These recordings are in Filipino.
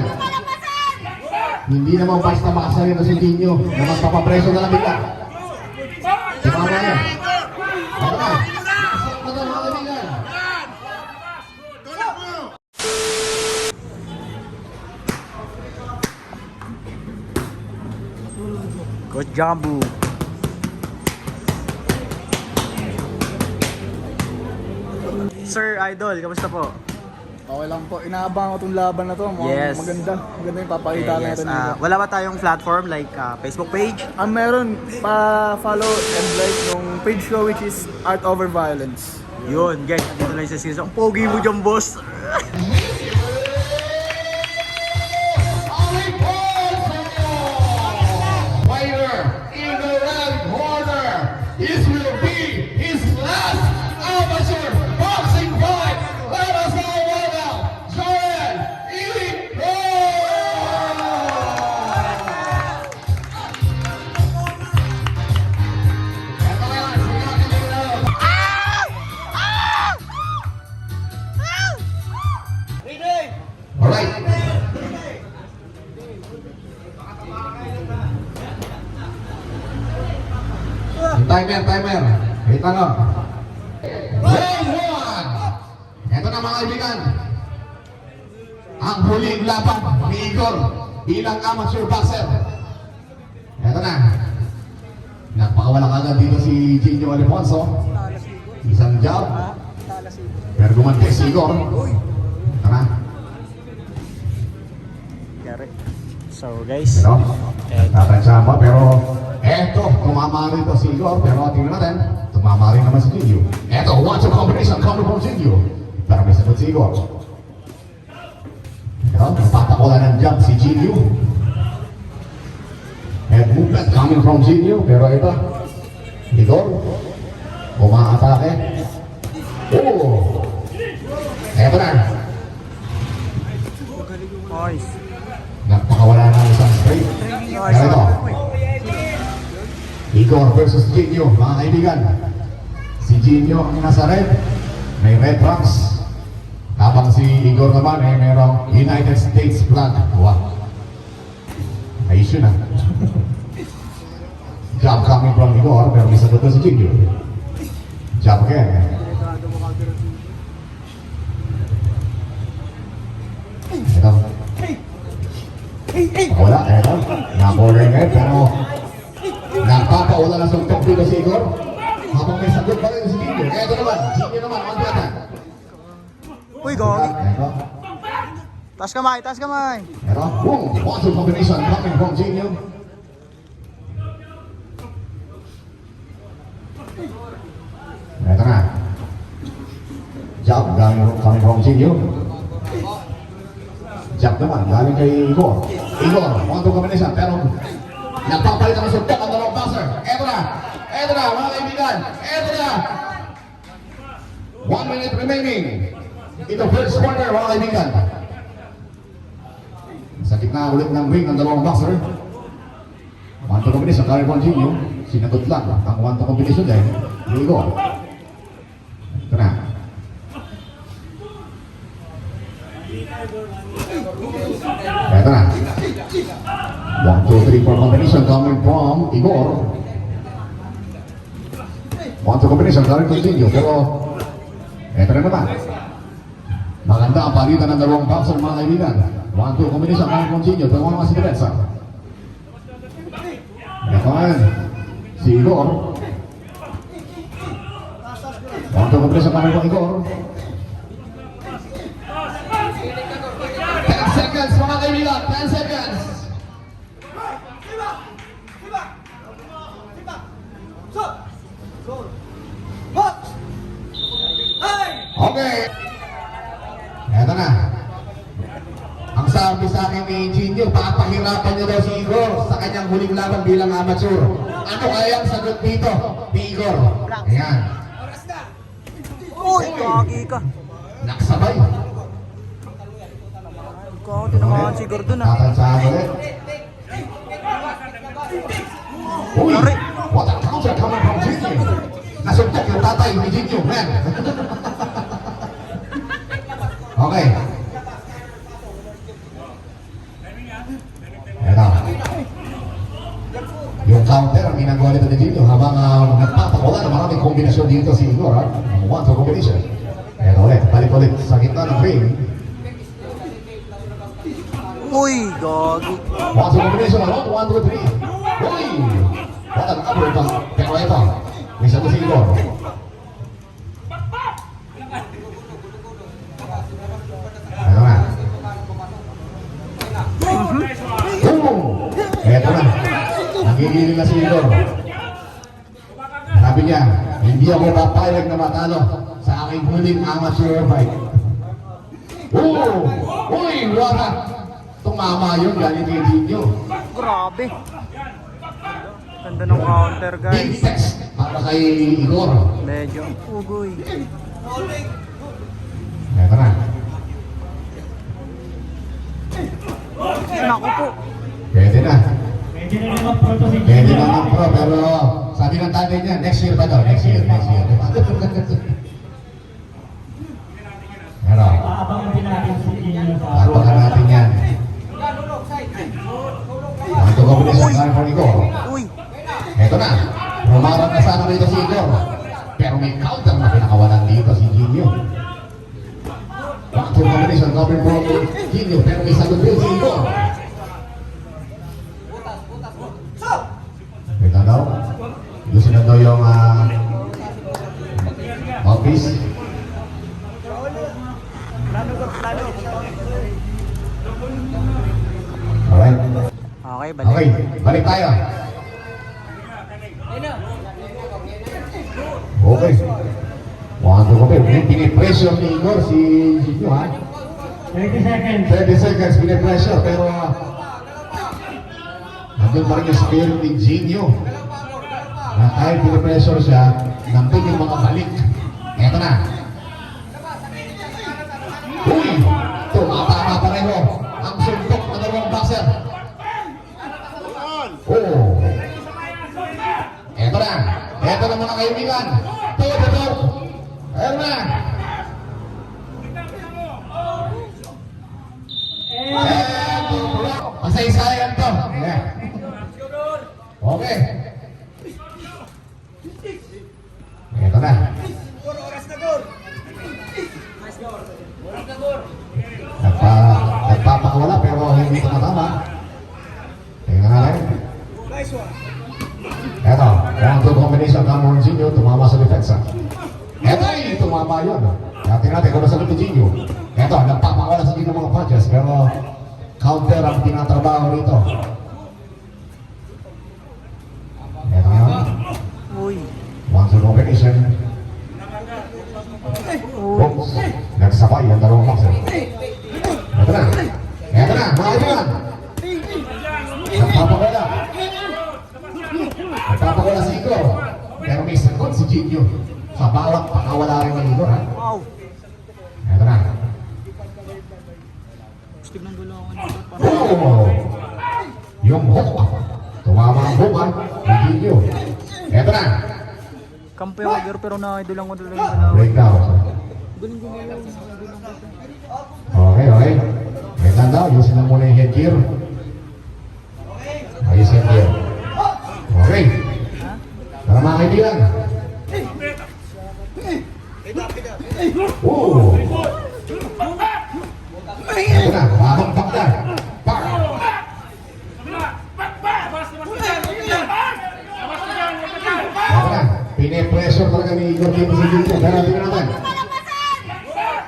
yan. Hindi naman basta makasalita si Dino na magpapapreso na lang bigla. Si Mama yan. Ano na? Na kaibigan? Coach Jambu. Sir Idol, kamusta po? Okay lang po. Inaabang ko itong laban na to. Mukhang Yes. Maganda. Maganda yung papakita yes, natin ah, dito. wala ba tayong platform like ah, Facebook page? Ang meron, pa-follow and like yung page ko which is Art Over Violence. Yun, guys, nandito lang sa season. Ang pogi mo dyan, boss. Timer, timer. Wait lang oh. Round one. Ito na mga kaibigan. Ang huling laban ni Igor bilang amateur boxer. Ito na. Napakawala kagad dito si Gino Alfonso. Isang jab. Pero gumanti si Igor. Ito na. So, guys. Pero, tatansya pa, pero eto, tumama rin to si Igor, pero tingnan natin, tumama rin naman si Jinyu. Eto, one-two combination, coming from Jinyu. Pero may sagot si Igor. Pero, napapakula ng jump si Jinyu. Head movement coming from Jinyu, pero ito, Igor, umaatake. Oh! Eto na, Nice. Napakawala ng isang straight. Nice. Ganito. Igor versus Jinyo, mga kaibigan. Si Jinyo ang nasa red, may red trunks. Habang si Igor naman ay merong United States flag. Wow. May issue na. Jab coming from Igor, pero may sagot na si Jinyo. Jab again. Ito. Wala, eto. Na-border ngayon, pero nagpapaula ng suntok dito si Igor. Habang may sagot pa rin si Jinyo. Eto naman, Jinyo naman, on the attack. Uy. Eto, Taas kamay, taas kamay. eto. Boom! One-two combination coming from Jinyo. Eto na. Jab, galing coming from Jinyo. Jab naman, galing kay Igor. Igor, one-two combination, pero nagpapalit ang suntok boxer. Eto na, eto na, mga kaibigan, eto na. One minute remaining. Ito first quarter, mga kaibigan. Sa gitna ulit ng ring ang dalawang boxer. One-two combination, kaya po Jinyo. Sinagot lang ang one-two combination din. ni Igor. Three, four combination coming from Igor. One, two combination coming from Jinyo. Pero, eto na naman. Maganda ang palitan ng dalawang boxer mga kaibigan. One, two combination coming from Jinyo. Pero mga si. Eto na. Si Igor. One, two combination coming from Igor. 10 seconds mga kaibigan. 10 seconds. Eto na. Ang sabi sa akin ni Jinyo, papahirapan niyo daw si Igor sa kanyang huling laban bilang amateur. Ano kaya ang sagot dito ni Igor? Ayan. Uy, gogi ka. Naksabay. Ikaw, tinamaan si Gordon ah. Tatansahan ulit. Habang uh, nagpapakawala ng maraming kombinasyon dito si Igor. ha? One two combination. Eto ulit, balik ulit sa gitna ng ring. Uy, gagi. One two combination, one, one, two, three. Uy! Ng abro ito. Pero ito, may sagot si Igor. Eto na. Boom! Eto na. Nagigilin na si Igor. Hindi ako papayag na matalo sa aking huling amateur fight. Oo! Uy! Wala! Tumama yun galing kay Gino. Grabe. Ganda ng counter, Big guys. text para kay Igor. Medyo. Ugoy. Eto na. Naku po. Pwede na. Pwede na ng pro, pero sabi ng tatay niya, next year pa daw, next year, next year. Pero, Aabangan din natin si Gino sa Tapakan natin yan. Ito ko bilis ang kanan ko. Ito na. Rumarap na sana rito si Igor. Pero may counter na pinakawalan dito si Gino. Back to combination coming from Gino. Pero may sagot din si Igor. Wait lang daw. Gusto na daw yung ah, office. Alright. Okay, balik. Okay, balik tayo. Okay. One, two, okay. May pinipressure ni Igor si Gino ha. 30 seconds. 30 seconds pinipressure pero nandun pa rin yung spirit ni Gino. Na kahit pinipressure siya, nandun yung mga balik. Eto na. Eto na mga kaibigan. To the top. Eto na. Na. Masaysayan to. Yeah. Okay. Eto na. Nagpa, nagpapakawala pero hindi tumatama. Tingnan natin. Eto, round two combination ng Monzinho, tumama sa depensa. Eto ay, tumama yun. Tingnan natin kung nasagot ni Gino. Eto, nagpapakawala sa Gino mga punches, pero counter ang tinatrabaho rito. Eto nga, Uy. one two combination. Uy. Oops, nagsabay ang dalawang boxer. Eto na, eto na, mga kaibigan. Nagpapakawala. Nagpapakawala si Igor. Pero may sagot si Gino. Sa bawat pakawala rin ng Igor, ha? Wow. Eto na. Gusto ng nito. Oh! Yung hook. Tumama ang hook, ha? Ni Gino. Eto na. kampo yung Igor pero nakaidulang ko talaga yung. Breakdown. Galing gumalaw. Okay, okay. May tanda, ayusin na muna yung headgear. Ayos headgear. Okay. Tara mga kaibigan. Oo. Ito na, bagong bakda. Pak! Na, pinipressure talaga ni Igor dito si Gino. Pero tingnan natin.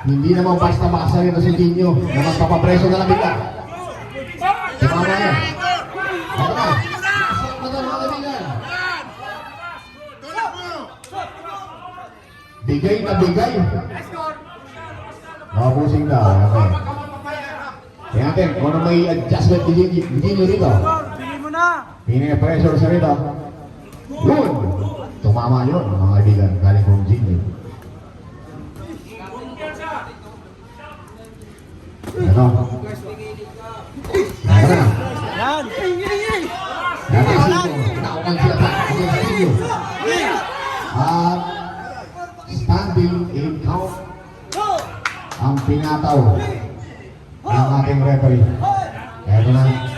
Hindi naman basta makasalita si Gino na magpapapreso na lang bigla. Si Mama yan. Na. Ito na mga kaibigan. Bigay na bigay. Mabusing na. Okay. Kaya natin, kung ano may adjustment ni Gino Gino rito. Bili mo na. Pini-pressure siya rito. Yun! Tumama yun, mga kaibigan. Galing kong. Ito. Ito na. Yan. Sino, nauman sila pa. Again sa inyo. At standing in count ang pinataw ng ating referee. Ito na.